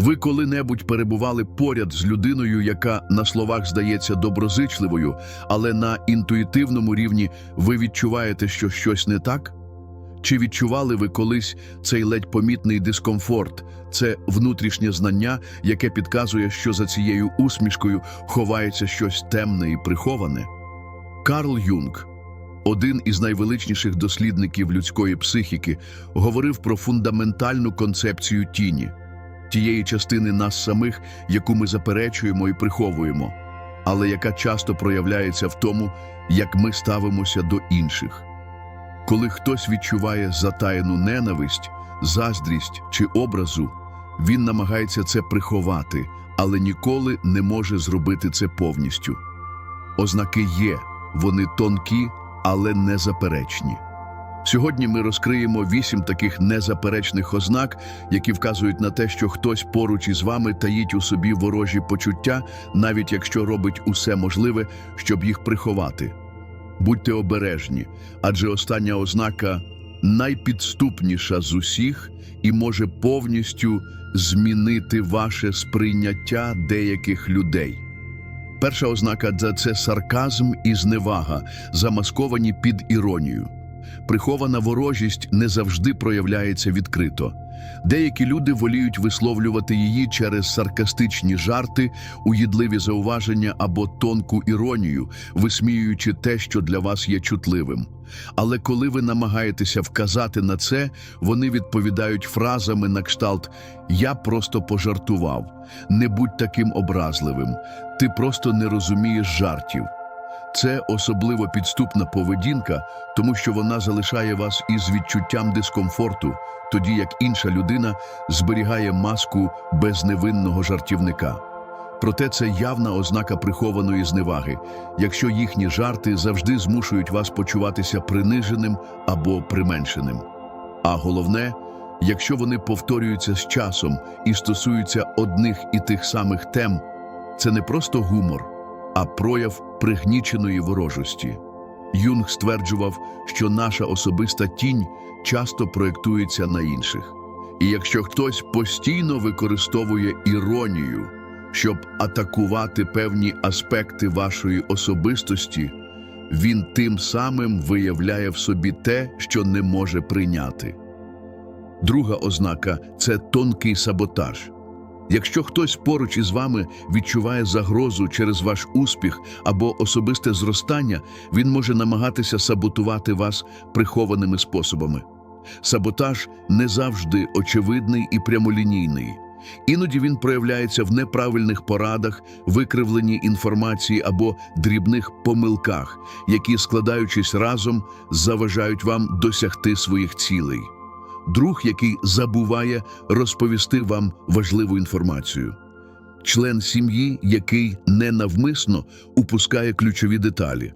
Ви коли-небудь перебували поряд з людиною, яка на словах здається доброзичливою, але на інтуїтивному рівні ви відчуваєте, що щось не так? Чи відчували ви колись цей ледь помітний дискомфорт, це внутрішнє знання, яке підказує, що за цією усмішкою ховається щось темне і приховане? Карл Юнг, один із найвеличніших дослідників людської психіки, говорив про фундаментальну концепцію тіні, тієї частини нас самих, яку ми заперечуємо і приховуємо, але яка часто проявляється в тому, як ми ставимося до інших. Коли хтось відчуває затаєну ненависть, заздрість чи образу, він намагається це приховати, але ніколи не може зробити це повністю. Ознаки є, вони тонкі, але незаперечні. Сьогодні ми розкриємо вісім таких незаперечних ознак, які вказують на те, що хтось поруч із вами таїть у собі ворожі почуття, навіть якщо робить усе можливе, щоб їх приховати. Будьте обережні, адже остання ознака найпідступніша з усіх і може повністю змінити ваше сприйняття деяких людей. Перша ознака – це сарказм і зневага, замасковані під іронію. Прихована ворожість не завжди проявляється відкрито. Деякі люди воліють висловлювати її через саркастичні жарти, уїдливі зауваження або тонку іронію, висміюючи те, що для вас є чутливим. Але коли ви намагаєтеся вказати на це, вони відповідають фразами на кшталт «Я просто пожартував», «Не будь таким образливим», «Ти просто не розумієш жартів». Це особливо підступна поведінка, тому що вона залишає вас із відчуттям дискомфорту, тоді як інша людина зберігає маску безневинного жартівника. Проте це явна ознака прихованої зневаги, якщо їхні жарти завжди змушують вас почуватися приниженим або применшеним. А головне, якщо вони повторюються з часом і стосуються одних і тих самих тем, це не просто гумор, а прояв пригніченої ворожості. Юнг стверджував, що наша особиста тінь часто проєктується на інших. І якщо хтось постійно використовує іронію, щоб атакувати певні аспекти вашої особистості, він тим самим виявляє в собі те, що не може прийняти. Друга ознака це тонкий саботаж. Якщо хтось поруч із вами відчуває загрозу через ваш успіх або особисте зростання, він може намагатися саботувати вас прихованими способами. Саботаж не завжди очевидний і прямолінійний. Іноді він проявляється в неправильних порадах, викривленні інформації або дрібних помилках, які, складаючись разом, заважають вам досягти своїх цілей друг, який забуває розповісти вам важливу інформацію, член сім'ї, який ненавмисно упускає ключові деталі,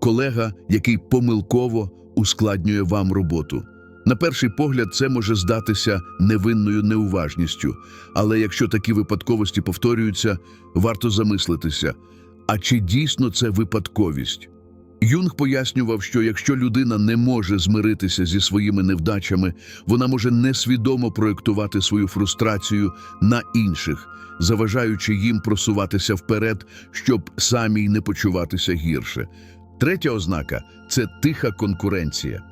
колега, який помилково ускладнює вам роботу. На перший погляд, це може здатися невинною неуважністю, але якщо такі випадковості повторюються, варто замислитися, а чи дійсно це випадковість? Юнг пояснював, що якщо людина не може змиритися зі своїми невдачами, вона може несвідомо проєктувати свою фрустрацію на інших, заважаючи їм просуватися вперед, щоб самій не почуватися гірше. Третя ознака це тиха конкуренція.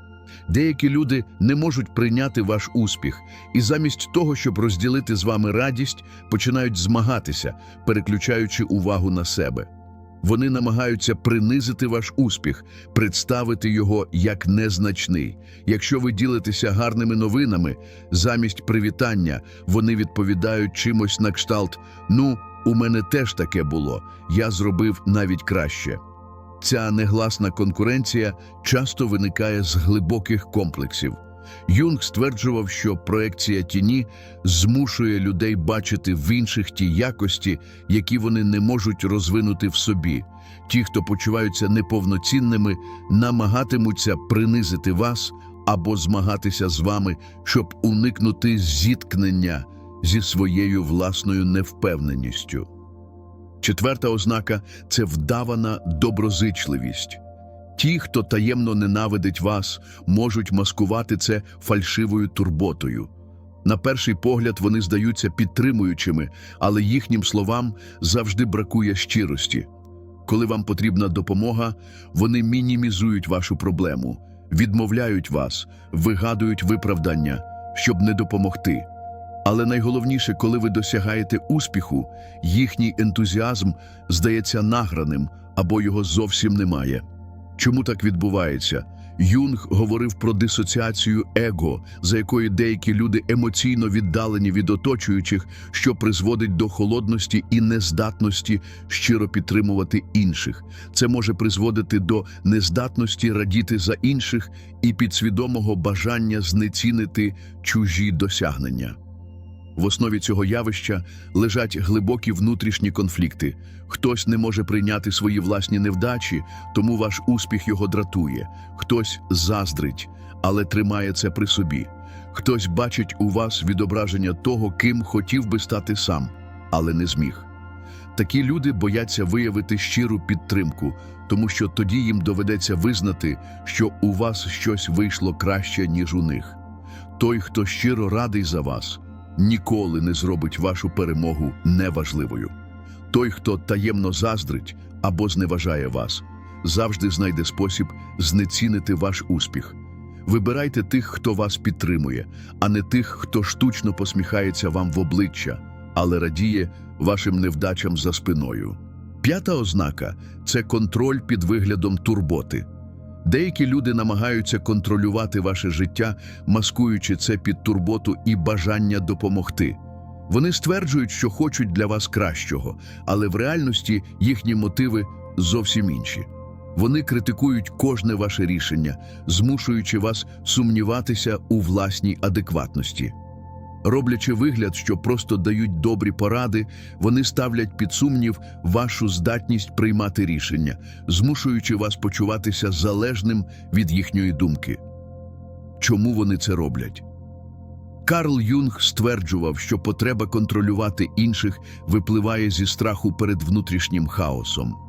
Деякі люди не можуть прийняти ваш успіх, і замість того, щоб розділити з вами радість, починають змагатися, переключаючи увагу на себе. Вони намагаються принизити ваш успіх, представити його як незначний. Якщо ви ділитеся гарними новинами, замість привітання вони відповідають чимось на кшталт Ну, у мене теж таке було, я зробив навіть краще. Ця негласна конкуренція часто виникає з глибоких комплексів. Юнг стверджував, що проекція тіні змушує людей бачити в інших ті якості, які вони не можуть розвинути в собі. Ті, хто почуваються неповноцінними, намагатимуться принизити вас або змагатися з вами, щоб уникнути зіткнення зі своєю власною невпевненістю. Четверта ознака це вдавана доброзичливість. Ті, хто таємно ненавидить вас, можуть маскувати це фальшивою турботою. На перший погляд вони здаються підтримуючими, але їхнім словам завжди бракує щирості. Коли вам потрібна допомога, вони мінімізують вашу проблему, відмовляють вас, вигадують виправдання, щоб не допомогти. Але найголовніше, коли ви досягаєте успіху, їхній ентузіазм здається награним або його зовсім немає. Чому так відбувається? Юнг говорив про дисоціацію его, за якою деякі люди емоційно віддалені від оточуючих, що призводить до холодності і нездатності щиро підтримувати інших. Це може призводити до нездатності радіти за інших і підсвідомого бажання знецінити чужі досягнення. В основі цього явища лежать глибокі внутрішні конфлікти. Хтось не може прийняти свої власні невдачі, тому ваш успіх його дратує. Хтось заздрить, але тримає це при собі. Хтось бачить у вас відображення того, ким хотів би стати сам, але не зміг. Такі люди бояться виявити щиру підтримку, тому що тоді їм доведеться визнати, що у вас щось вийшло краще, ніж у них. Той, хто щиро радий за вас, ніколи не зробить вашу перемогу неважливою. Той, хто таємно заздрить або зневажає вас, завжди знайде спосіб знецінити ваш успіх. Вибирайте тих, хто вас підтримує, а не тих, хто штучно посміхається вам в обличчя, але радіє вашим невдачам за спиною. П'ята ознака це контроль під виглядом турботи. Деякі люди намагаються контролювати ваше життя, маскуючи це під турботу і бажання допомогти. Вони стверджують, що хочуть для вас кращого, але в реальності їхні мотиви зовсім інші. Вони критикують кожне ваше рішення, змушуючи вас сумніватися у власній адекватності. Роблячи вигляд, що просто дають добрі поради, вони ставлять під сумнів вашу здатність приймати рішення, змушуючи вас почуватися залежним від їхньої думки. Чому вони це роблять? Карл Юнг стверджував, що потреба контролювати інших випливає зі страху перед внутрішнім хаосом.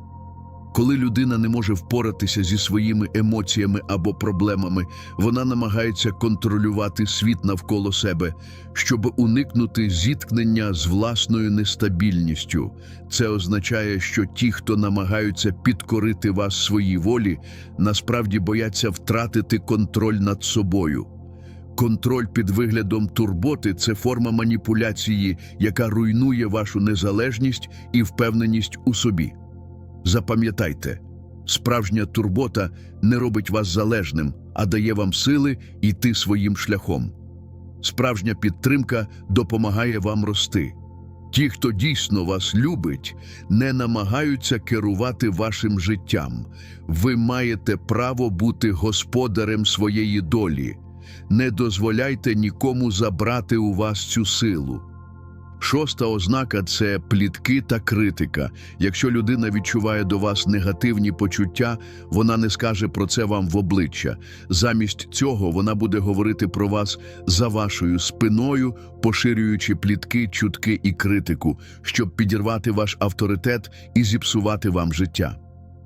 Коли людина не може впоратися зі своїми емоціями або проблемами, вона намагається контролювати світ навколо себе, щоб уникнути зіткнення з власною нестабільністю. Це означає, що ті, хто намагаються підкорити вас своїй волі, насправді бояться втратити контроль над собою. Контроль під виглядом турботи це форма маніпуляції, яка руйнує вашу незалежність і впевненість у собі. Запам'ятайте, справжня турбота не робить вас залежним, а дає вам сили йти своїм шляхом. Справжня підтримка допомагає вам рости. Ті, хто дійсно вас любить, не намагаються керувати вашим життям. Ви маєте право бути господарем своєї долі. Не дозволяйте нікому забрати у вас цю силу. Шоста ознака це плітки та критика. Якщо людина відчуває до вас негативні почуття, вона не скаже про це вам в обличчя. Замість цього вона буде говорити про вас за вашою спиною, поширюючи плітки, чутки і критику, щоб підірвати ваш авторитет і зіпсувати вам життя.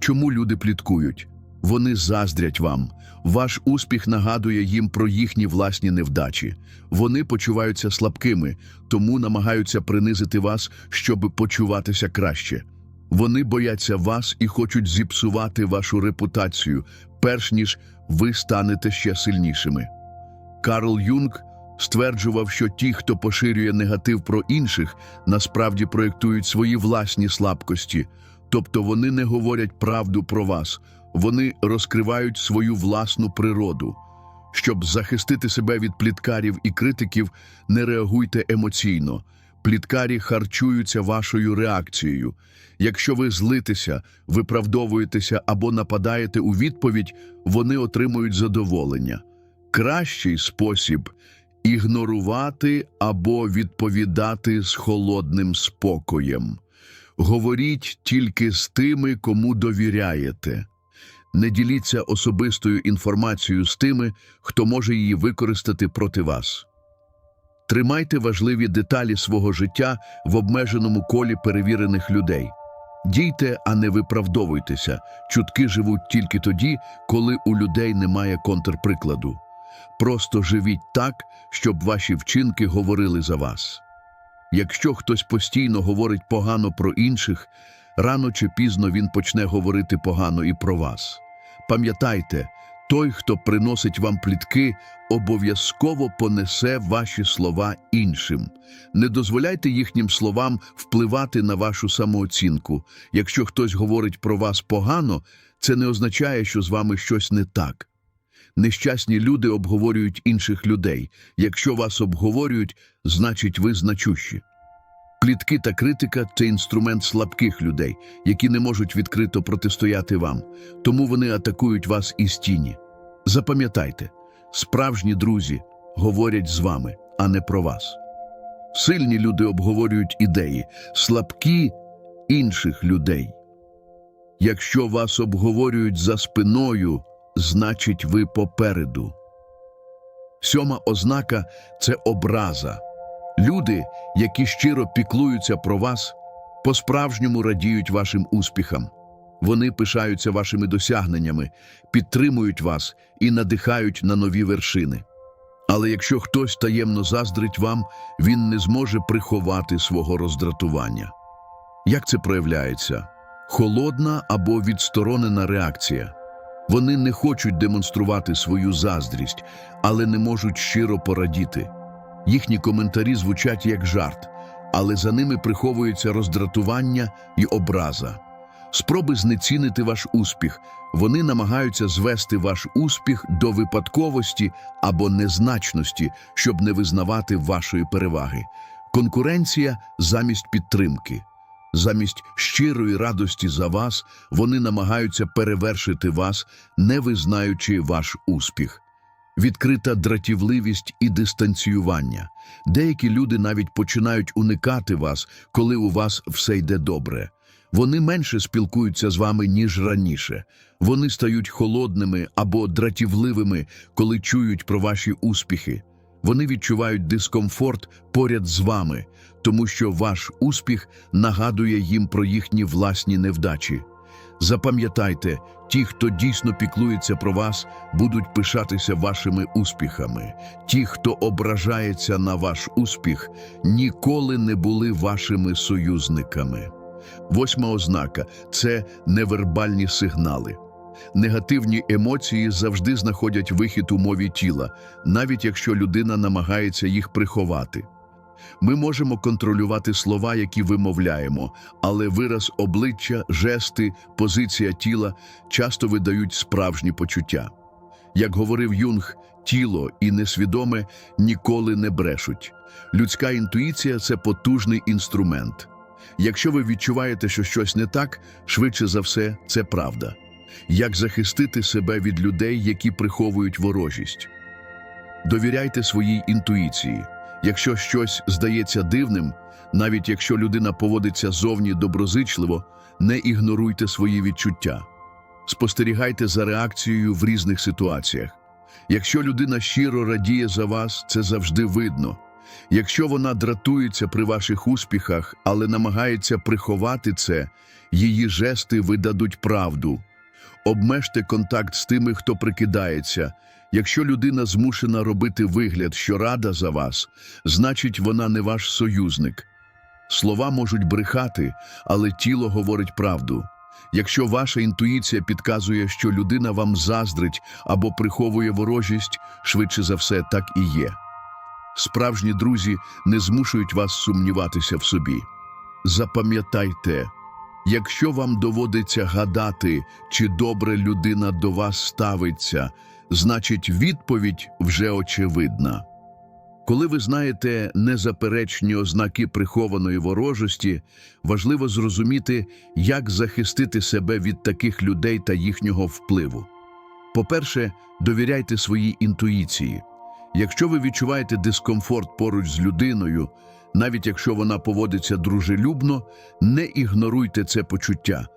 Чому люди пліткують? Вони заздрять вам. Ваш успіх нагадує їм про їхні власні невдачі. Вони почуваються слабкими, тому намагаються принизити вас, щоб почуватися краще. Вони бояться вас і хочуть зіпсувати вашу репутацію, перш ніж ви станете ще сильнішими. Карл Юнг стверджував, що ті, хто поширює негатив про інших, насправді проєктують свої власні слабкості, тобто вони не говорять правду про вас, вони розкривають свою власну природу. Щоб захистити себе від пліткарів і критиків, не реагуйте емоційно. Пліткарі харчуються вашою реакцією. Якщо ви злитеся, виправдовуєтеся або нападаєте у відповідь, вони отримують задоволення. Кращий спосіб ігнорувати або відповідати з холодним спокоєм. Говоріть тільки з тими, кому довіряєте. Не діліться особистою інформацією з тими, хто може її використати проти вас. Тримайте важливі деталі свого життя в обмеженому колі перевірених людей. Дійте, а не виправдовуйтеся. Чутки живуть тільки тоді, коли у людей немає контрприкладу. Просто живіть так, щоб ваші вчинки говорили за вас. Якщо хтось постійно говорить погано про інших, рано чи пізно він почне говорити погано і про вас. Пам'ятайте, той, хто приносить вам плітки, обов'язково понесе ваші слова іншим. Не дозволяйте їхнім словам впливати на вашу самооцінку. Якщо хтось говорить про вас погано, це не означає, що з вами щось не так. Нещасні люди обговорюють інших людей. Якщо вас обговорюють, значить ви значущі. Плітки та критика це інструмент слабких людей, які не можуть відкрито протистояти вам, тому вони атакують вас із тіні. Запам'ятайте, справжні друзі говорять з вами, а не про вас. Сильні люди обговорюють ідеї, слабкі інших людей. Якщо вас обговорюють за спиною, значить ви попереду. Сьома ознака це образа. Люди, які щиро піклуються про вас, по-справжньому радіють вашим успіхам. Вони пишаються вашими досягненнями, підтримують вас і надихають на нові вершини. Але якщо хтось таємно заздрить вам, він не зможе приховати свого роздратування. Як це проявляється? Холодна або відсторонена реакція. Вони не хочуть демонструвати свою заздрість, але не можуть щиро порадіти. Їхні коментарі звучать як жарт, але за ними приховується роздратування і образа. Спроби знецінити ваш успіх. Вони намагаються звести ваш успіх до випадковості або незначності, щоб не визнавати вашої переваги. Конкуренція замість підтримки. Замість щирої радості за вас вони намагаються перевершити вас, не визнаючи ваш успіх. Відкрита дратівливість і дистанціювання. Деякі люди навіть починають уникати вас, коли у вас все йде добре. Вони менше спілкуються з вами, ніж раніше. Вони стають холодними або дратівливими, коли чують про ваші успіхи. Вони відчувають дискомфорт поряд з вами, тому що ваш успіх нагадує їм про їхні власні невдачі. Запам'ятайте, ті, хто дійсно піклується про вас, будуть пишатися вашими успіхами. Ті, хто ображається на ваш успіх, ніколи не були вашими союзниками. Восьма ознака це невербальні сигнали. Негативні емоції завжди знаходять вихід у мові тіла, навіть якщо людина намагається їх приховати. Ми можемо контролювати слова, які вимовляємо, але вираз обличчя, жести, позиція тіла часто видають справжні почуття. Як говорив Юнг, тіло і несвідоме ніколи не брешуть. Людська інтуїція це потужний інструмент. Якщо ви відчуваєте, що щось не так, швидше за все, це правда. Як захистити себе від людей, які приховують ворожість? Довіряйте своїй інтуїції. Якщо щось здається дивним, навіть якщо людина поводиться зовні доброзичливо, не ігноруйте свої відчуття. Спостерігайте за реакцією в різних ситуаціях. Якщо людина щиро радіє за вас, це завжди видно. Якщо вона дратується при ваших успіхах, але намагається приховати це, її жести видадуть правду. Обмежте контакт з тими, хто прикидається. Якщо людина змушена робити вигляд, що рада за вас, значить вона не ваш союзник. Слова можуть брехати, але тіло говорить правду. Якщо ваша інтуїція підказує, що людина вам заздрить або приховує ворожість, швидше за все так і є. Справжні друзі не змушують вас сумніватися в собі. Запам'ятайте, якщо вам доводиться гадати, чи добре людина до вас ставиться, значить відповідь вже очевидна. Коли ви знаєте незаперечні ознаки прихованої ворожості, важливо зрозуміти, як захистити себе від таких людей та їхнього впливу. По-перше, довіряйте своїй інтуїції. Якщо ви відчуваєте дискомфорт поруч з людиною, навіть якщо вона поводиться дружелюбно, не ігноруйте це почуття.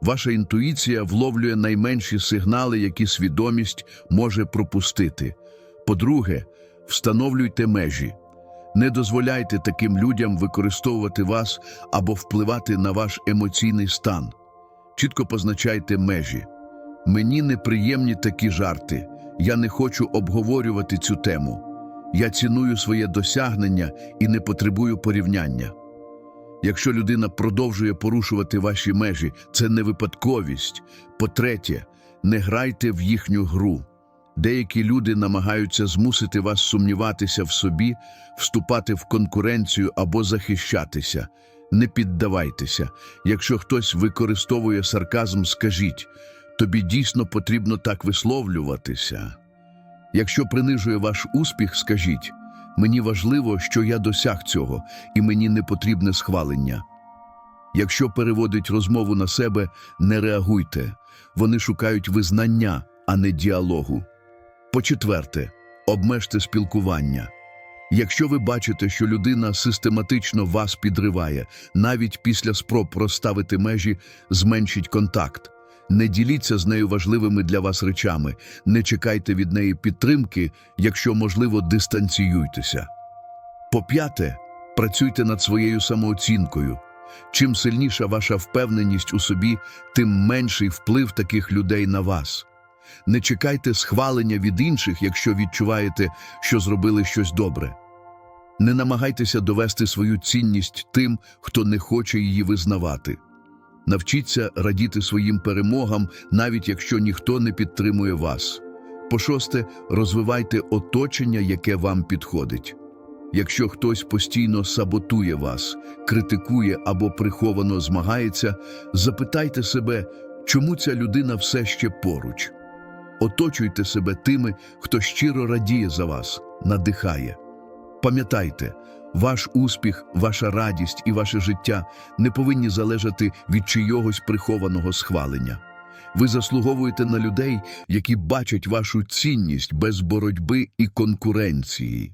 Ваша інтуїція вловлює найменші сигнали, які свідомість може пропустити. По-друге, встановлюйте межі. Не дозволяйте таким людям використовувати вас або впливати на ваш емоційний стан. Чітко позначайте межі. Мені неприємні такі жарти. Я не хочу обговорювати цю тему. Я ціную своє досягнення і не потребую порівняння. Якщо людина продовжує порушувати ваші межі, це не випадковість. По-третє, не грайте в їхню гру. Деякі люди намагаються змусити вас сумніватися в собі, вступати в конкуренцію або захищатися. Не піддавайтеся. Якщо хтось використовує сарказм, скажіть тобі дійсно потрібно так висловлюватися. Якщо принижує ваш успіх, скажіть мені важливо, що я досяг цього, і мені не потрібне схвалення. Якщо переводить розмову на себе, не реагуйте. Вони шукають визнання, а не діалогу. По-четверте, обмежте спілкування. Якщо ви бачите, що людина систематично вас підриває, навіть після спроб розставити межі, зменшіть контакт. Не діліться з нею важливими для вас речами, не чекайте від неї підтримки, якщо можливо, дистанціюйтеся. По-п'яте, працюйте над своєю самооцінкою. Чим сильніша ваша впевненість у собі, тим менший вплив таких людей на вас. Не чекайте схвалення від інших, якщо відчуваєте, що зробили щось добре. Не намагайтеся довести свою цінність тим, хто не хоче її визнавати. Навчіться радіти своїм перемогам, навіть якщо ніхто не підтримує вас. По-шосте, розвивайте оточення, яке вам підходить. Якщо хтось постійно саботує вас, критикує або приховано змагається, запитайте себе, чому ця людина все ще поруч. Оточуйте себе тими, хто щиро радіє за вас, надихає. Пам'ятайте, ваш успіх, ваша радість і ваше життя не повинні залежати від чийогось прихованого схвалення. Ви заслуговуєте на людей, які бачать вашу цінність без боротьби і конкуренції.